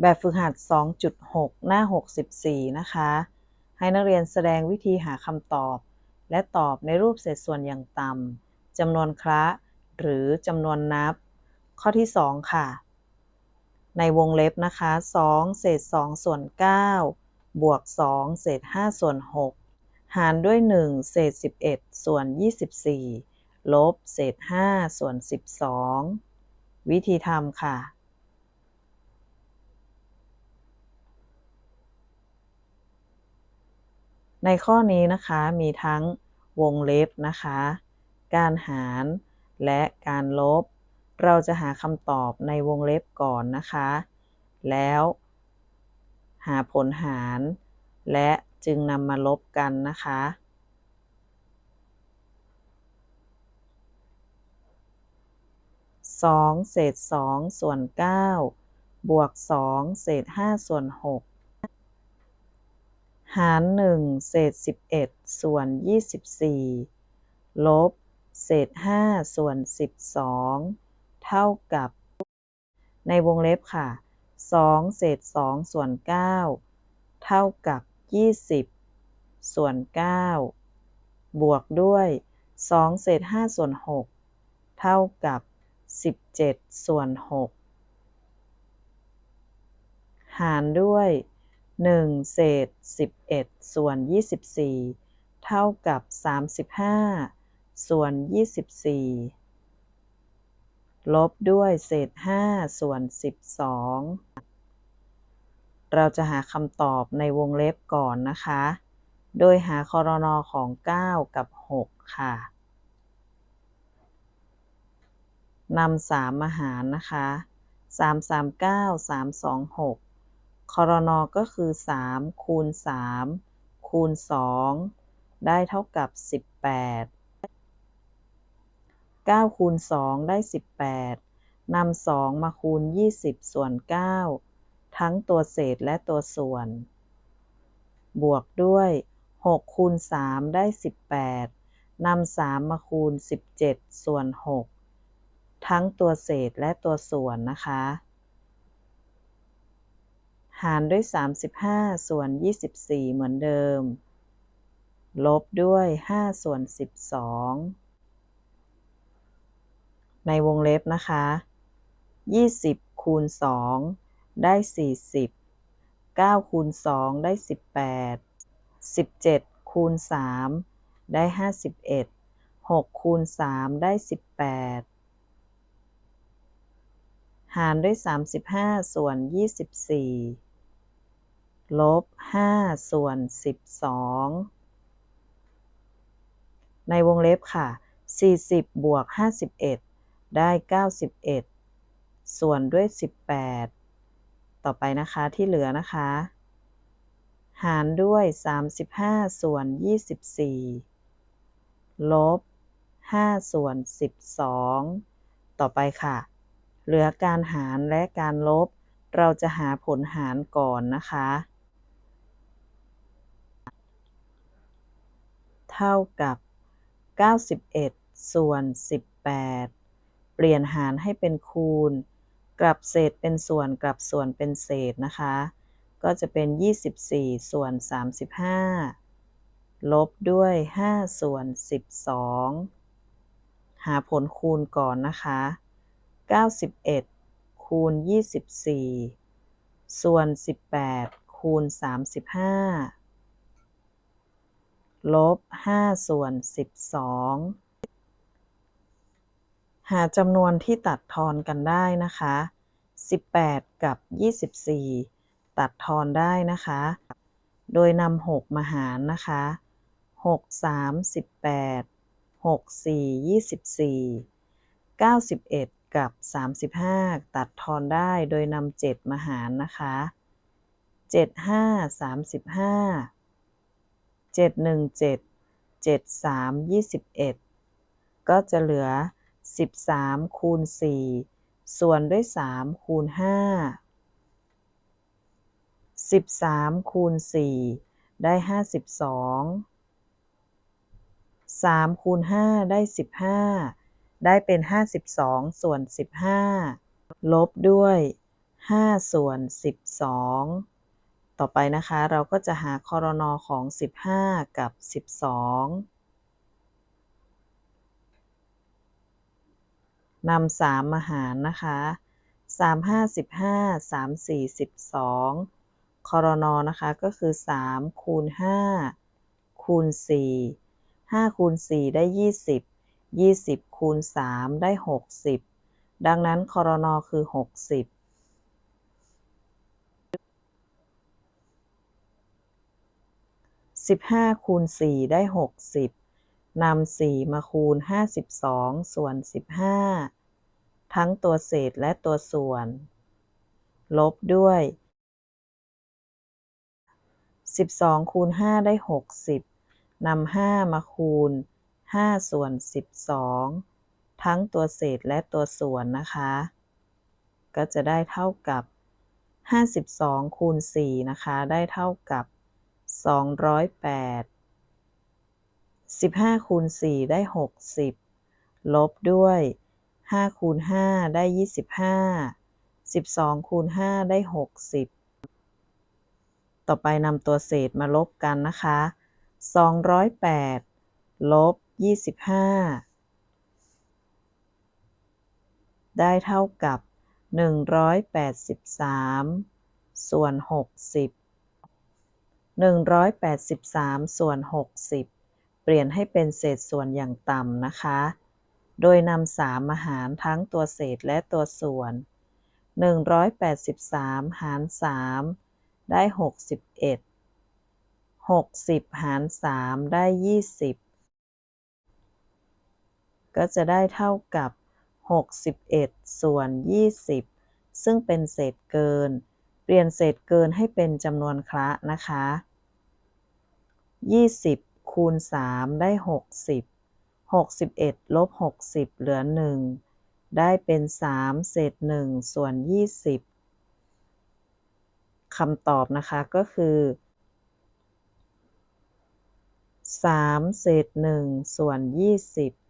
แบบฝึกหัด 2.6 หน้า 64 นะคะ ให้นักเรียนแสดงวิธีหาคำตอบ และตอบในรูปเศษส่วนอย่างต่ำจำนวนคละหรือจำนวนนับ ข้อที่ 2 ค่ะ ในวงเล็บนะคะ 2 เศษ 2 ส่วน 9 บวก 2 เศษ 5 ส่วน 6 หารด้วย 1 เศษ 11 ส่วน 24 ลบ เศษ 5 ส่วน 12 วิธีทำค่ะ ในข้อนี้นะคะมีทั้งวงเล็บนะคะ การหารและการลบ เราจะหาคำตอบในวงเล็บก่อนนะคะ แล้วหาผลหาร และจึงนำมาลบกันนะคะ 2 เศษ 2 ส่วน 9 บวก 2 เศษ 5 ส่วน 6 หาร1เศษ11ส่วน24ลบ เศษ5ส่วน12เท่ากับ ในวงเล็บค่ะ2เศษ2ส่วน9เท่ากับ20ส่วน9บวกด้วย2เศษ5ส่วน6เท่ากับ17ส่วน6หารด้วย 1 เศษ 11 ส่วน 24 เท่ากับ 35 ส่วน 24 ลบด้วยเศษ 5 ส่วน 12 เราจะหาคำตอบในวงเล็บก่อนนะคะ โดยหาคอรนอของ 9 กับ 6 ค่ะนำ3มาหารนะคะ 3 3 9 3 2 6 ครนก็คือ 3 คูณ 3 คูณ 2 ได้เท่ากับ 18 9 คูณ 2 ได้ 18นำ2มาคูณ 20 ส่วน 9 ทั้งตัวเศษและตัวส่วน บวกด้วย 6 คูณ 3 ได้ 18นำ3มาคูณ 17 ส่วน 6 ทั้งตัวเศษและตัวส่วนนะคะ หารด้วย 35 ส่วน 24 เหมือนเดิม ลบด้วย 5 ส่วน 12 ในวงเล็บนะคะ 20 คูณ 2 ได้ 40 9 คูณ 2 ได้ 18 17 คูณ 3 ได้ 51 6 คูณ 3 ได้ 18 หารด้วย 35 ส่วน 24 ลบ5ส่วน12ในวงเล็บค่ะ40บวก51ได้91ส่วนด้วย18ต่อไปนะคะที่เหลือนะคะ หารด้วย35ส่วน24ลบ5ส่วน12ต่อไปค่ะ เหลือการหารและการลบ เราจะหาผลหารก่อนนะคะ เท่ากับ 91 ส่วน 18 เปลี่ยนหารให้เป็นคูณ กลับเศษเป็นส่วนกลับส่วนเป็นเศษนะคะ ก็จะเป็น 24 ส่วน 35 ลบด้วย 5 ส่วน 12 หาผลคูณก่อนนะคะ 91 คูณ 24 ส่วน 18 คูณ 35 ลบ5ส่วน12หาจำนวนที่ตัดทอนกันได้นะคะ18กับ24ตัดทอนได้นะคะ โดยนำ6มาหารนะคะ6 3 18 6 4 24 91กับ35ตัดทอนได้โดยนำ7มาหารนะคะ7 5 35 เจ็ดหนึ่งเจ็ดเจ็ดสามยี่สิบเอ็ดก็จะเหลือสิบสามคูณสี่ส่วนด้วยสามคูณห้าสิบสามคูณสี่ได้ห้าสิบสองสามคูณห้าได้สิบห้าได้เป็นห้าสิบสองส่วนสิบห้าลบด้วย5ส่วน12 ต่อไปนะคะ เราก็จะหาคอรนอของ 15 กับ 12นำ3มาหารนะคะ 3 5 15 3 4 12คอรนอนะคะก็คือ 3 คูณ 5 คูณ 4 5 คูณ 4 ได้ 20 20 คูณ 3 ได้ 60 ดังนั้นคอรนอคือ 60 15คูณ4ได้60นำ4มาคูณ52ส่วน15ทั้งตัวเศษและตัวส่วน ลบด้วย12คูณ5ได้60นำ5มาคูณ5ส่วน12ทั้งตัวเศษและตัวส่วนนะคะ ก็จะได้เท่ากับ 52คูณ4นะคะ ได้เท่ากับ 208 15คูณ4ได้60ลบด้วย5คูณ5ได้25 12คูณ5ได้60ต่อไปนำตัวเศษมาลบกันนะคะ208ลบ25ได้เท่ากับ183ส่วน60 183 ส่วน 60 เปลี่ยนให้เป็นเศษส่วนอย่างต่ำนะคะ โดยนำ3มาหารทั้งตัวเศษและตัวส่วน 183 หาร 3 ได้ 61 60 หาร 3 ได้ 20 ก็จะได้เท่ากับ 61 ส่วน 20 ซึ่งเป็นเศษเกิน เปลี่ยนเศษเกินให้เป็นจำนวนคละนะคะ 20คูณ3ได้60 61ลบ60เหลือ1ได้เป็น3เศษ1ส่วน20คำตอบนะคะก็คือ3เศษ1ส่วน20